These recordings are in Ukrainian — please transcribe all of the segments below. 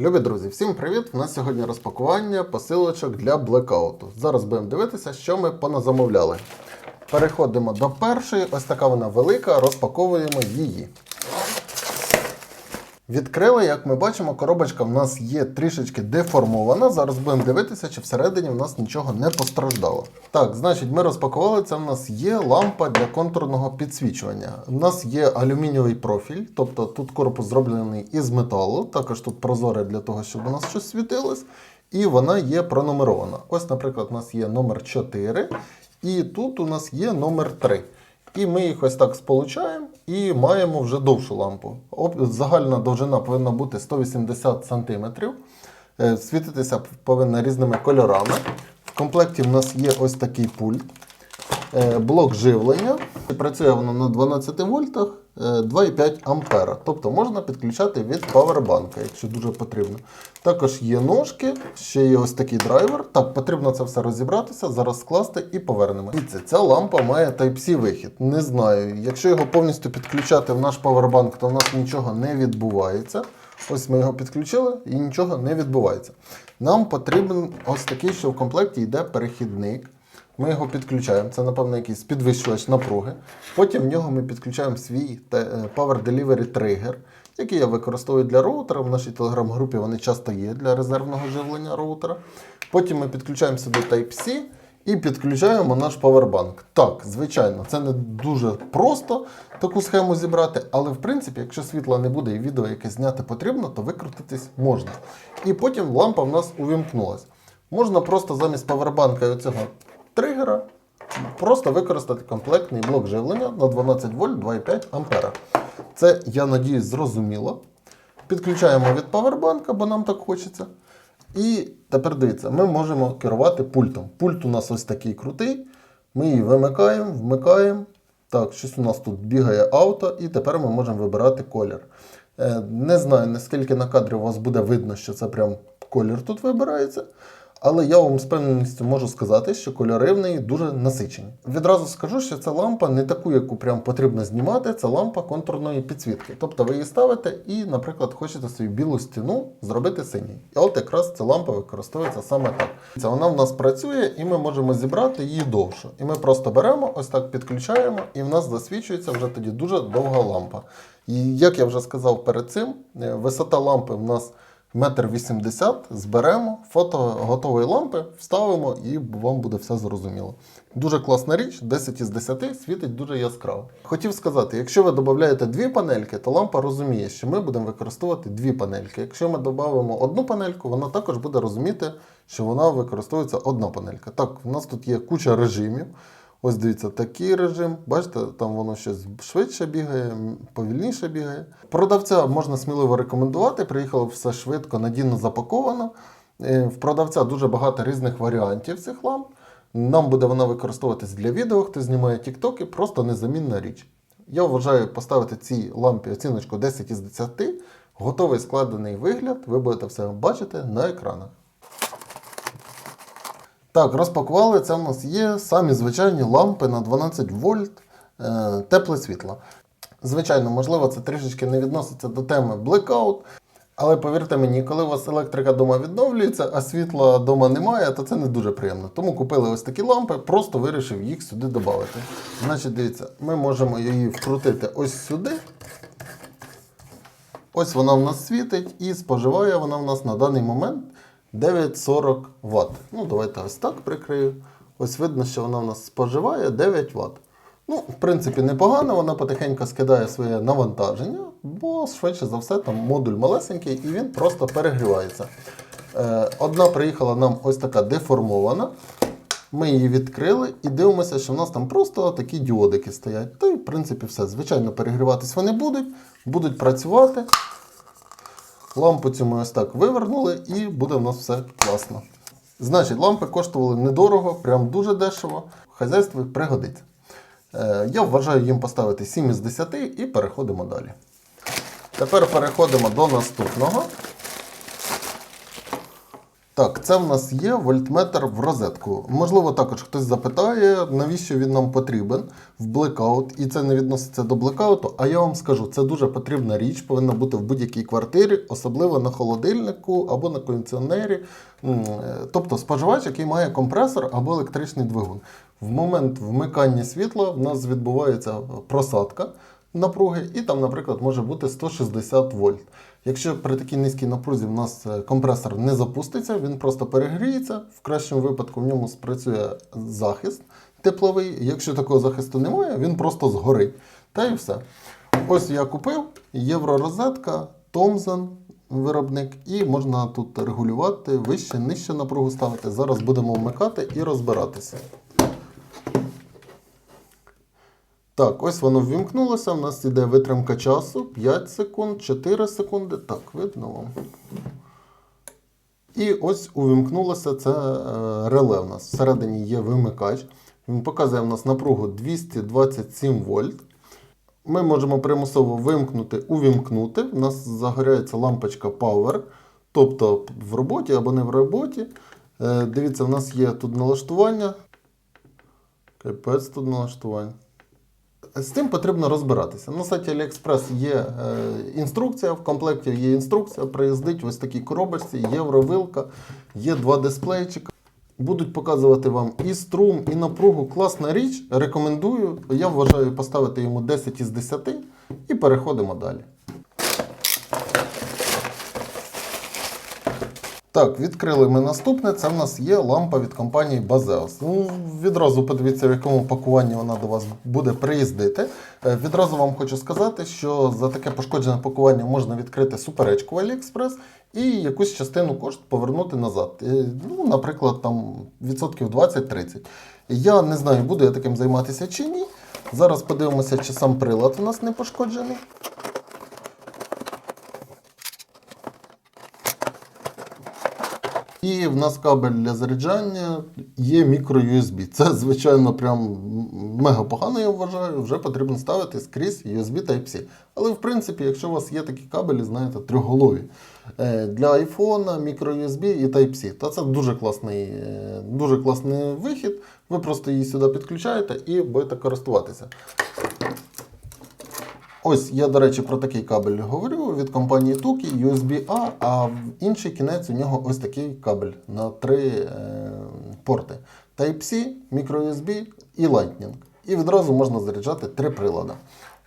Любі друзі, всім привіт! У нас сьогодні розпакування посилочок для блекауту. Зараз будемо дивитися, що ми поназамовляли. Переходимо до першої, ось така вона велика, розпаковуємо її. Відкрили, як ми бачимо, коробочка в нас є трішечки деформована. Зараз будемо дивитися, чи всередині в нас нічого не постраждало. Так, значить, ми розпакували. Це в нас є лампа для контурного підсвічування. У нас є алюмінієвий профіль, тобто тут корпус зроблений із металу. Також тут прозоре для того, щоб у нас щось світилось. І вона є пронумерована. Ось, наприклад, у нас є номер 4, і тут у нас є номер 3. І ми їх ось так сполучаємо і маємо вже довшу лампу. Загальна довжина повинна бути 180 см. Е, Світитися повинна різними кольорами. В комплекті в нас є ось такий пульт. Е, Блок живлення. Працює воно на 12 вольтах 2,5 ампера. Тобто можна підключати від павербанка, якщо дуже потрібно. Також є ножки, ще є ось такий драйвер. Так, потрібно це все розібратися, зараз скласти і повернемо. Дивіться, ця лампа має Type-C вихід. Не знаю, якщо його повністю підключати в наш павербанк, то в нас нічого не відбувається. Ось ми його підключили і нічого не відбувається. Нам потрібен ось такий, що в комплекті йде перехідник. Ми його підключаємо. Це, напевно, якийсь підвищувач напруги. Потім в нього ми підключаємо свій е, Power Delivery Trigger, який я використовую для роутера. В нашій телеграм-групі вони часто є для резервного живлення роутера. Потім ми підключаємо сюди Type-C і підключаємо наш павербанк. Так, звичайно, це не дуже просто таку схему зібрати, але в принципі, якщо світла не буде і відео якесь зняти потрібно, то викрутитись можна. І потім лампа в нас увімкнулась. Можна просто замість павербанка і оцього тригера просто використати комплектний блок живлення на 12 вольт 2,5 ампера. Це, я надіюсь, зрозуміло. Підключаємо від павербанка, бо нам так хочеться. І тепер дивіться, ми можемо керувати пультом. Пульт у нас ось такий крутий. Ми її вимикаємо, вмикаємо. Так, щось у нас тут бігає авто, і тепер ми можемо вибирати колір. Е, Не знаю, наскільки на кадрі у вас буде видно, що це прям колір тут вибирається. Але я вам з певністю можу сказати, що кольори в неї дуже насичені. Відразу скажу, що ця лампа не таку, яку прям потрібно знімати, це лампа контурної підсвітки. Тобто ви її ставите і, наприклад, хочете свою білу стіну зробити синій. І от якраз ця лампа використовується саме так. Це вона в нас працює, і ми можемо зібрати її довше. І ми просто беремо, ось так підключаємо, і в нас засвічується вже тоді дуже довга лампа. І як я вже сказав перед цим, е, висота лампи в нас метр вісімдесят, зберемо, фото готової лампи вставимо і вам буде все зрозуміло. Дуже класна річ, 10 із 10 світить дуже яскраво. Хотів сказати, якщо ви додаєте дві панельки, то лампа розуміє, що ми будемо використовувати дві панельки. Якщо ми додамо одну панельку, вона також буде розуміти, що вона використовується одна панелька. Так, у нас тут є куча режимів. Ось дивіться, такий режим. Бачите, там воно щось швидше бігає, повільніше бігає. Продавця можна сміливо рекомендувати. Приїхало все швидко, надійно запаковано. Е, В продавця дуже багато різних варіантів цих ламп. Нам буде вона використовуватись для відео, хто знімає тіктоки, просто незамінна річ. Я вважаю поставити цій лампі оціночку 10 із 10. Готовий складений вигляд. Ви будете все бачити на екранах. Так, розпакували. Це в нас є самі звичайні лампи на 12 вольт, е, тепле світло. Звичайно, можливо, це трішечки не відноситься до теми Blackout. Але повірте мені, коли у вас електрика вдома відновлюється, а світла вдома немає, то це не дуже приємно. Тому купили ось такі лампи, просто вирішив їх сюди додати. Значить, дивіться, ми можемо її вкрутити ось сюди. Ось вона в нас світить і споживає вона в нас на даний момент 9,40 Вт. Ну, давайте ось так прикрию. Ось видно, що вона в нас споживає 9 Вт. Ну, в принципі, непогано, вона потихеньку скидає своє навантаження, бо швидше за все там модуль малесенький і він просто перегрівається. Е, одна приїхала нам ось така деформована. Ми її відкрили і дивимося, що в нас там просто такі діодики стоять. Та й в принципі все. Звичайно, перегріватись вони будуть, будуть працювати. Лампу цю ми ось так вивернули і буде в нас все класно. Значить, лампи коштували недорого, прям дуже дешево. В хазяйстві пригодиться. Е, я вважаю їм поставити 7 із 10 і переходимо далі. Тепер переходимо до наступного. Так, це в нас є вольтметр в розетку. Можливо, також хтось запитає, навіщо він нам потрібен в блекаут, і це не відноситься до блекауту. А я вам скажу, це дуже потрібна річ, повинна бути в будь-якій квартирі, особливо на холодильнику або на кондиціонері. Е, Тобто споживач, який має компресор або електричний двигун. В момент вмикання світла в нас відбувається просадка напруги, і там, наприклад, може бути 160 вольт. Якщо при такій низькій напрузі в нас е, компресор не запуститься, він просто перегріється. В кращому випадку в ньому спрацює захист тепловий. Якщо такого захисту немає, він просто згорить. Та і все. Ось я купив євророзетка, Thomson виробник, і можна тут регулювати вище, нижче напругу ставити. Зараз будемо вмикати і розбиратися. Так, ось воно ввімкнулося. У нас іде витримка часу 5 секунд, 4 секунди. Так, видно вам. І ось увімкнулося це е, реле. У нас всередині є вимикач. Він показує в нас напругу 227 вольт. Ми можемо примусово вимкнути, увімкнути. У нас загоряється лампочка Power, тобто в роботі або не в роботі. Е, Дивіться, в нас є тут налаштування. Капець тут налаштування. З цим потрібно розбиратися. На сайті AliExpress є е, інструкція, в комплекті є інструкція, приїздить ось такі коробочці, євровилка, є два дисплейчика. Будуть показувати вам і струм, і напругу. Класна річ. Рекомендую. Я вважаю поставити йому 10 із 10 і переходимо далі. Так, відкрили ми наступне. Це в нас є лампа від компанії Bazeus. Ну, відразу подивіться, в якому пакуванні вона до вас буде приїздити. Е, Відразу вам хочу сказати, що за таке пошкоджене пакування можна відкрити суперечку в AliExpress і якусь частину кошт повернути назад. Е, Ну, наприклад, там відсотків 20-30. Я не знаю, буду я таким займатися чи ні. Зараз подивимося, чи сам прилад у нас не пошкоджений. І в нас кабель для заряджання є мікро-USB. Це, звичайно, прям мега погано, я вважаю. Вже потрібно ставити скрізь USB Type-C. Але в принципі, якщо у вас є такі кабелі, знаєте, трьохголові е, для iPhone, мікро-USB і Type-C, то це дуже класний, е, дуже класний вихід. Ви просто її сюди підключаєте і будете користуватися. Ось я, до речі, про такий кабель говорю від компанії Tuki, USB-A, а в інший кінець у нього ось такий кабель на три е, порти: Type-C, microUSB і Lightning. І відразу можна заряджати три прилади.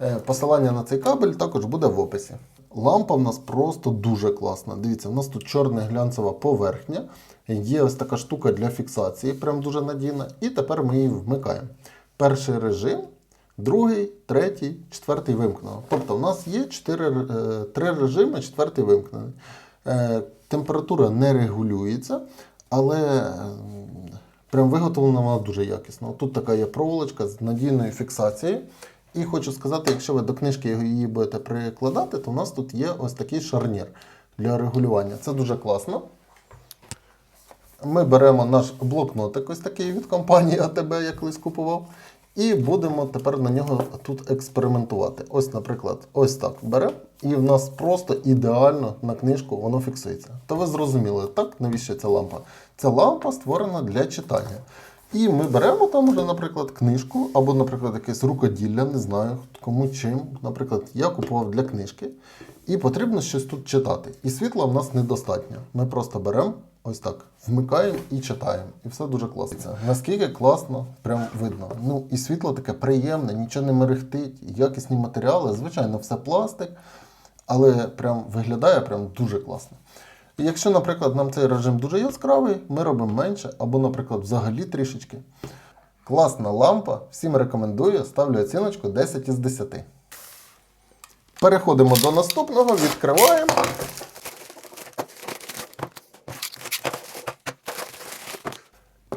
Е, посилання на цей кабель також буде в описі. Лампа в нас просто дуже класна. Дивіться, у нас тут чорна глянцева поверхня. Є ось така штука для фіксації, прям дуже надійна. І тепер ми її вмикаємо. Перший режим. Другий, третій, четвертий вимкнено. Тобто у нас є чотири, е, три режими, четвертий вимкнений. Е, температура не регулюється, але е, прям виготовлена вона дуже якісно. Тут така є проволочка з надійною фіксацією. І хочу сказати, якщо ви до книжки її будете прикладати, то у нас тут є ось такий шарнір для регулювання. Це дуже класно. Ми беремо наш блокнотик, ось такий від компанії АТБ, я колись купував. І будемо тепер на нього тут експериментувати. Ось, наприклад, ось так беремо, і в нас просто ідеально на книжку воно фіксується. То ви зрозуміли, так, навіщо ця лампа? Ця лампа створена для читання. І ми беремо там уже, наприклад, книжку, або, наприклад, якесь рукоділля, не знаю кому чим. Наприклад, я купував для книжки, і потрібно щось тут читати. І світла в нас недостатньо. Ми просто беремо ось так, вмикаємо і читаємо. І все дуже класно. Наскільки класно, прям видно. Ну і світло таке приємне, нічого не мерехтить, якісні матеріали, звичайно, все пластик, але прям виглядає прям дуже класно. І Якщо, наприклад, нам цей режим дуже яскравий, ми робимо менше, або, наприклад, взагалі трішечки. Класна лампа, всім рекомендую, ставлю оціночку 10 із 10. Переходимо до наступного, відкриваємо.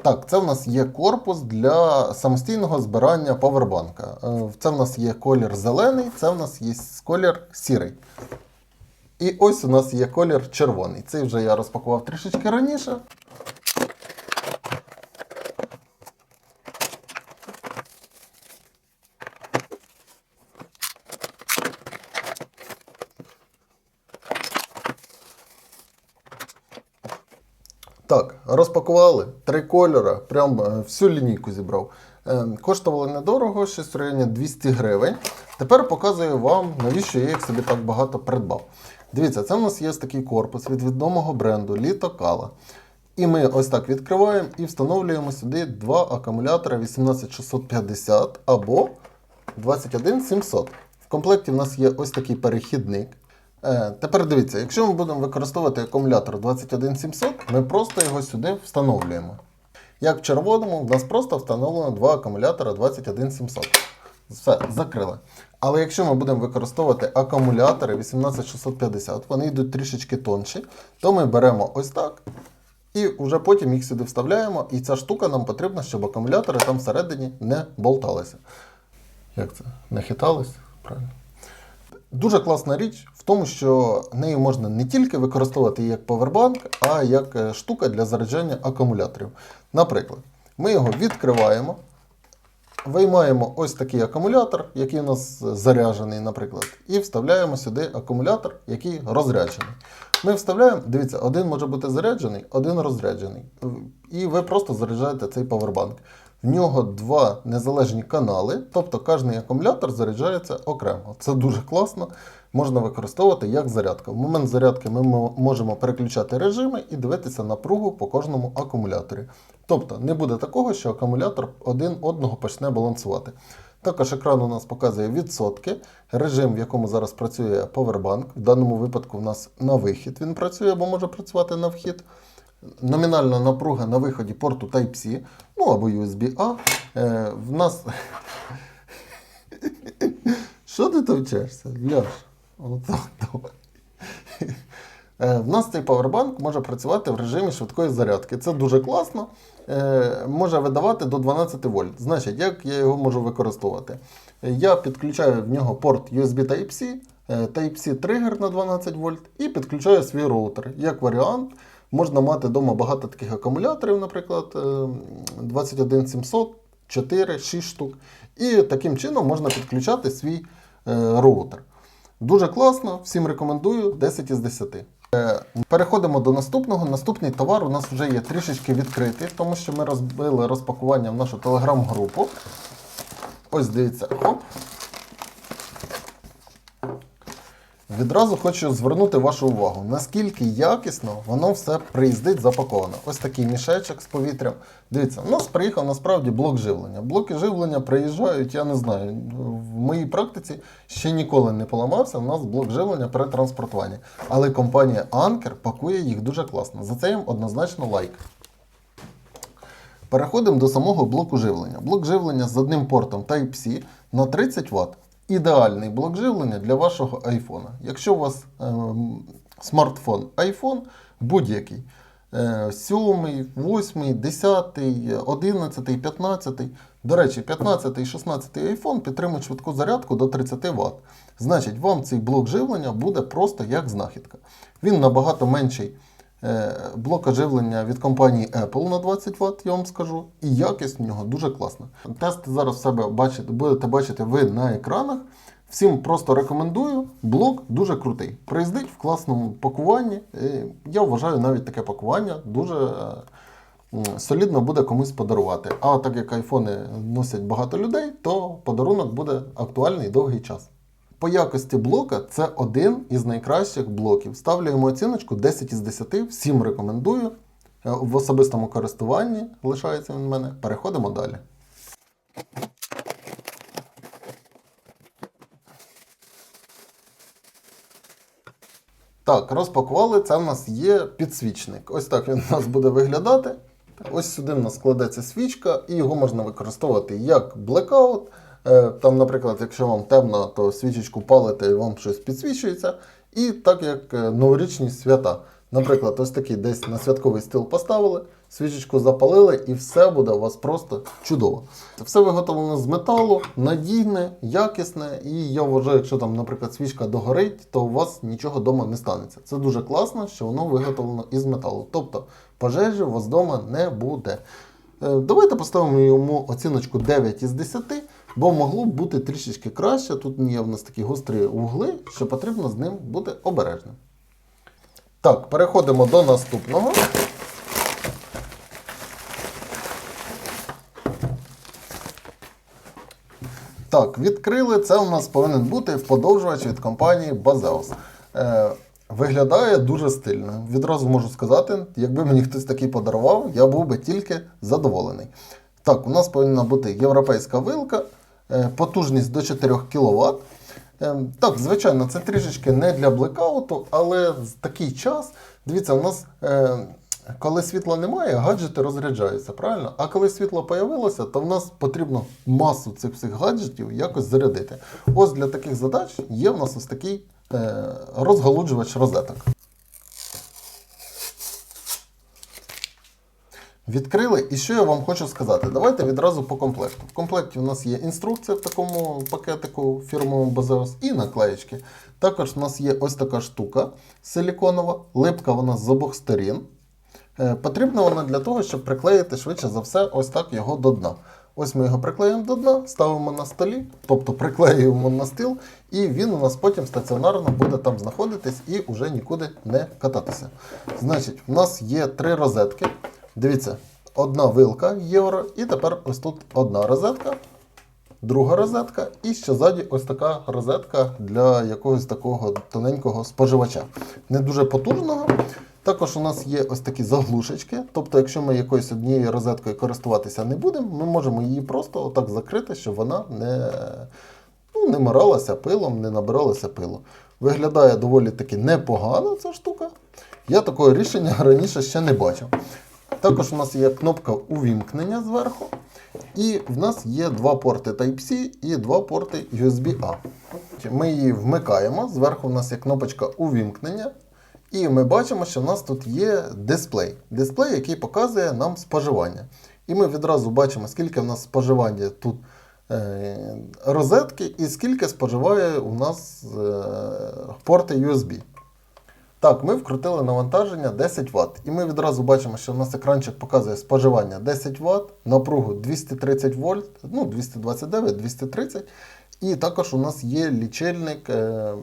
Так, це в нас є корпус для самостійного збирання павербанка. Е, Це в нас є колір зелений, це в нас є колір сірий. І ось у нас є колір червоний. Цей вже я розпакував трішечки раніше. Так, розпакували три кольори, прям е, всю лінійку зібрав. Е, Коштували недорого, щось в районі 200 гривень. Тепер показую вам, навіщо я їх собі так багато придбав. Дивіться, це в нас є такий корпус від відомого бренду Літо Кала. І ми ось так відкриваємо і встановлюємо сюди два акумулятори 18650 або 21700. В комплекті в нас є ось такий перехідник. Е, тепер дивіться, якщо ми будемо використовувати акумулятор 21700, ми просто його сюди встановлюємо. Як в червоному, в нас просто встановлено два акумулятора 21700. Все, закрили. Але якщо ми будемо використовувати акумулятори 18650, вони йдуть трішечки тонші, то ми беремо ось так і вже потім їх сюди вставляємо. І ця штука нам потрібна, щоб акумулятори там всередині не болталися. Як це? Не хитались? Правильно. Дуже класна річ в тому, що нею можна не тільки використовувати як повербанк, а як е, штука для заряджання акумуляторів. Наприклад, ми його відкриваємо, виймаємо ось такий акумулятор, який у нас заряджений, наприклад, і вставляємо сюди акумулятор, який розряджений. Ми вставляємо, дивіться, один може бути заряджений, один розряджений. І ви просто заряджаєте цей павербанк. В нього два незалежні канали, тобто кожний акумулятор заряджається окремо. Це дуже класно, можна використовувати як зарядка. В момент зарядки ми можемо переключати режими і дивитися напругу по кожному акумуляторі. Тобто не буде такого, що акумулятор один одного почне балансувати. Також екран у нас показує відсотки, режим, в якому зараз працює Powerbank. В даному випадку в нас на вихід він працює або може працювати на вхід. Номінальна напруга на виході порту Type-C, ну або USB-A. Е, в нас. Що ти товчешся? Льош, давай. Е, В нас цей павербанк може працювати в режимі швидкої зарядки. Це дуже класно. Е, Може видавати до 12 вольт. Значить, як я його можу використовувати? Я підключаю в нього порт USB Type-C, е, Type-C тригер на 12 вольт і підключаю свій роутер. Як варіант, можна мати вдома багато таких акумуляторів, наприклад, е, 21700, 4, 6 штук. І таким чином можна підключати свій роутер. Дуже класно, всім рекомендую 10 із 10. Е, Переходимо до наступного. Наступний товар у нас вже є трішечки відкритий, тому що ми розбили розпакування в нашу телеграм-групу. Ось дивіться, хоп. Відразу хочу звернути вашу увагу, наскільки якісно воно все приїздить запаковано. Ось такий мішечок з повітрям. Дивіться, у нас приїхав насправді блок живлення. Блоки живлення приїжджають, я не знаю. В моїй практиці ще ніколи не поламався. У нас блок живлення при транспортуванні. Але компанія Anker пакує їх дуже класно. За це їм однозначно лайк. Переходимо до самого блоку живлення. Блок живлення з одним портом Type-C на 30 Вт. Ідеальний блок живлення для вашого iPhone. Якщо у вас ем, смартфон iPhone, будь-який. 7, 8, 10, 11, 15. До речі, 15 і 16 iPhone підтримують швидку зарядку до 30 Вт. Значить, вам цей блок живлення буде просто як знахідка. Він набагато менший е, блока живлення від компанії Apple на 20 Вт, я вам скажу, і якість в нього дуже класна. Тести зараз в себе бачите, будете бачити ви на екранах. Всім просто рекомендую. Блок дуже крутий. Приїздить в класному пакуванні. Е, Я вважаю навіть таке пакування дуже е, солідно буде комусь подарувати. А так як айфони носять багато людей, то подарунок буде актуальний довгий час. По якості блока це один із найкращих блоків. Ставлю йому оціночку 10 із 10. Всім рекомендую. Е, В особистому користуванні лишається він в мене. Переходимо далі. Так, розпакували. Це в нас є підсвічник. Ось так він у нас буде виглядати. Ось сюди в нас складеться свічка, і його можна використовувати як блекаут. Е, Там, наприклад, якщо вам темно, то свічечку палите і вам щось підсвічується. І так як е, новорічні свята. Наприклад, ось такий десь на святковий стіл поставили, свічечку запалили, і все буде у вас просто чудово. Все виготовлено з металу, надійне, якісне, і я вважаю, якщо там, наприклад, свічка догорить, то у вас нічого вдома не станеться. Це дуже класно, що воно виготовлено із металу. Тобто пожежі у вас вдома не буде. Е, Давайте поставимо йому оціночку 9 із 10, Бо могло б бути трішечки краще. Тут є в нас такі гострі вугли, що потрібно з ним бути обережним. Так, переходимо до наступного. Так, відкрили. Це у нас повинен бути подовжувач від компанії Bazeus. Е, Виглядає дуже стильно. Відразу можу сказати, якби мені хтось такий подарував, я був би тільки задоволений. Так, у нас повинна бути європейська вилка потужність до 4 кВт. Е, так, звичайно, це трішечки не для блекауту, але в такий час, дивіться, у нас. Е, коли світла немає, гаджети розряджаються, правильно? А коли світло появилося, то в нас потрібно масу цих всіх гаджетів якось зарядити. Ось для таких задач є в нас ось такий е, розгалуджувач розеток. Відкрили, і що я вам хочу сказати? Давайте відразу по комплекту. В комплекті у нас є інструкція в такому пакетику фірмовому Bazeus і наклеєчки. Також у нас є ось така штука силіконова, липка вона з обох сторін. Е, Потрібна вона для того, щоб приклеїти швидше за все ось так його до дна. Ось ми його приклеїмо до дна, ставимо на столі, тобто приклеюємо на стіл, і він у нас потім стаціонарно буде там знаходитись і вже нікуди не кататися. Значить, у нас є три розетки. Дивіться, одна вилка євро, і тепер ось тут одна розетка, друга розетка, і ще ззаді ось така розетка для якогось такого тоненького споживача. Не дуже потужного. Також у нас є ось такі заглушечки. Тобто, якщо ми якоюсь однією розеткою користуватися не будемо, ми можемо її просто отак закрити, щоб вона не, ну, не моралася пилом, не набиралася пилу. Виглядає доволі таки непогано ця штука. Я такого рішення раніше ще не бачив. Також у нас є кнопка увімкнення зверху. І в нас є два порти Type-C і два порти USB-A. Ми її вмикаємо. Зверху у нас є кнопочка увімкнення. І ми бачимо, що в нас тут є дисплей. Дисплей, який показує нам споживання. І ми відразу бачимо, скільки в нас споживання тут е, розетки і скільки споживає у нас е, порти USB. Так, ми вкрутили навантаження 10 Вт. І ми відразу бачимо, що у нас екранчик показує споживання 10 Вт, напругу 230 вольт, ну 229, 230. І також у нас є лічильник е,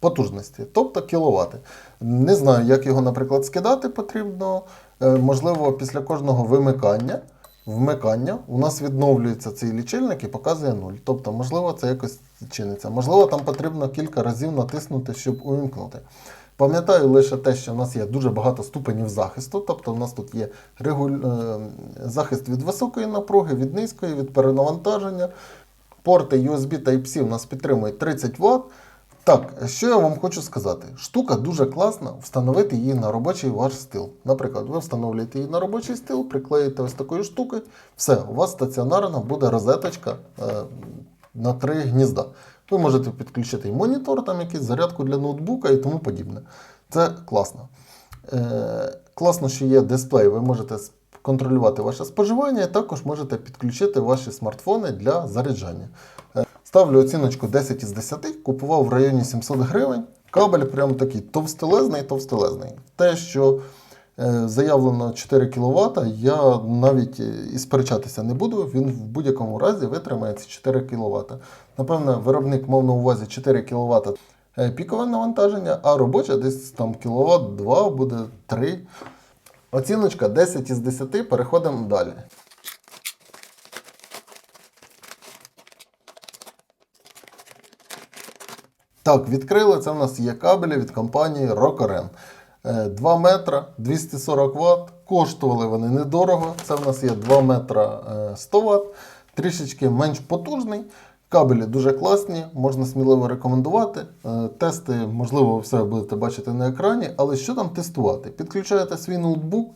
потужності, тобто кіловати. Не знаю, як його, наприклад, скидати потрібно. Е, можливо, після кожного вимикання. Вмикання у нас відновлюється цей лічильник і показує 0. Тобто, можливо, це якось чиниться. Можливо, там потрібно кілька разів натиснути, щоб увімкнути. Пам'ятаю лише те, що в нас є дуже багато ступенів захисту, тобто у нас тут є регуль... е, захист від високої напруги, від низької, від перенавантаження. Порти USB Type-C у нас підтримують 30 Вт. Так, що я вам хочу сказати? Штука дуже класна, встановити її на робочий ваш стил. Наприклад, ви встановлюєте її на робочий стил, приклеїте ось такою штукою, все, у вас стаціонарно буде розеточка е, на три гнізда. Ви можете підключити і монітор, там якийсь зарядку для ноутбука і тому подібне. Це класно. Е, класно, що є дисплей, ви можете контролювати ваше споживання, і також можете підключити ваші смартфони для заряджання. Е, Ставлю оціночку 10 із 10, купував в районі 700 гривень. Кабель прям такий товстелезний, товстелезний. Те, що заявлено 4 кВт, я навіть е, і сперечатися не буду. Він в будь-якому разі витримає ці 4 кВт. Напевно, виробник мав на увазі 4 кВт е, пікове навантаження, а робоче десь там кВт 2 буде 3. Оціночка 10 із 10, переходимо далі. Так, відкрили. Це в нас є кабелі від компанії Rokoren. 2 метра 240 Вт. Коштували вони недорого. Це в нас є 2 метра е, 100 Вт. Трішечки менш потужний. Кабелі дуже класні, можна сміливо рекомендувати. Е, Тести, можливо, все будете бачити на екрані, але що там тестувати? Підключаєте свій ноутбук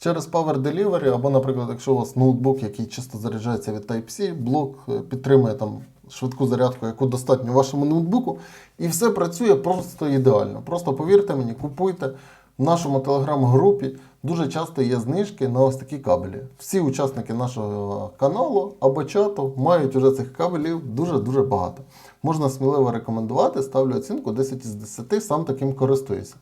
через Power Delivery, або, наприклад, якщо у вас ноутбук, який чисто заряджається від Type-C, блок е, підтримує там швидку зарядку, яку достатньо вашому ноутбуку, і все працює просто ідеально. Просто повірте мені, купуйте. В нашому телеграм-групі дуже часто є знижки на ось такі кабелі. Всі учасники нашого каналу або чату мають уже цих кабелів дуже-дуже багато. Можна сміливо рекомендувати, ставлю оцінку 10 із 10, сам таким користуюся.